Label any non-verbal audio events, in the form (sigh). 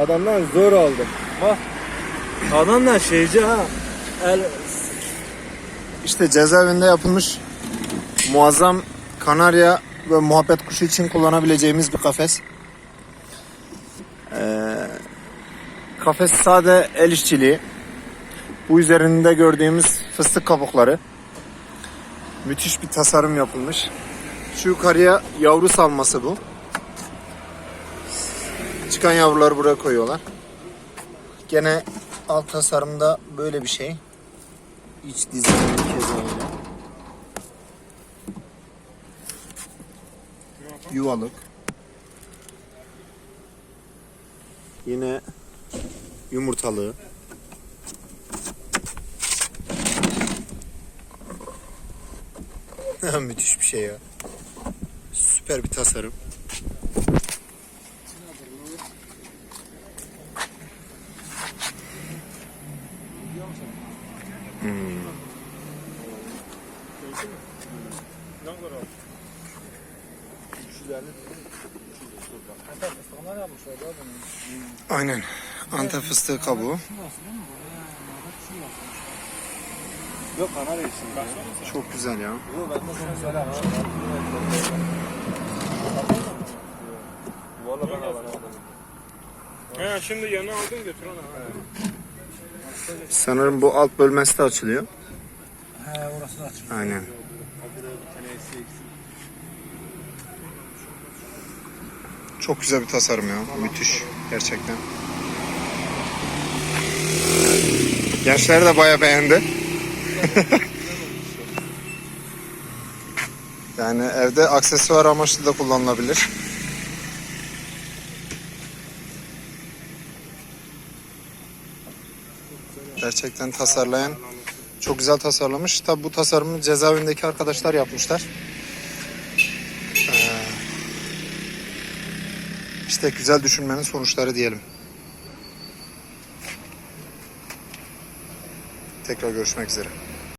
Adamdan zor aldım. Bak. Adam da şeyci ha. El... İşte cezaevinde yapılmış muazzam kanarya ve muhabbet kuşu için kullanabileceğimiz bir kafes. Ee, kafes sade el işçiliği. Bu üzerinde gördüğümüz fıstık kabukları. Müthiş bir tasarım yapılmış. Şu yukarıya yavru salması bu. Çıkan yavruları buraya koyuyorlar. Gene alt tasarımda böyle bir şey. İç dizilimi keza öyle. Yuvalık. Yine yumurtalığı. (laughs) Müthiş bir şey ya. Süper bir tasarım. Aynen. Antep fıstığı kabuğu. Yok. Çok güzel ya. Yok. Valla ben. He şimdi yanına aldın götür onu. Sanırım bu alt bölmesi de açılıyor. He orası da açık. Aynen. Çok güzel bir tasarım ya. Müthiş. Gerçekten. Gençler de bayağı beğendi. (laughs) yani evde aksesuar amaçlı da kullanılabilir. Gerçekten tasarlayan çok güzel tasarlamış. Tabi bu tasarımı cezaevindeki arkadaşlar yapmışlar. Ee, işte güzel düşünmenin sonuçları diyelim. Tekrar görüşmek üzere.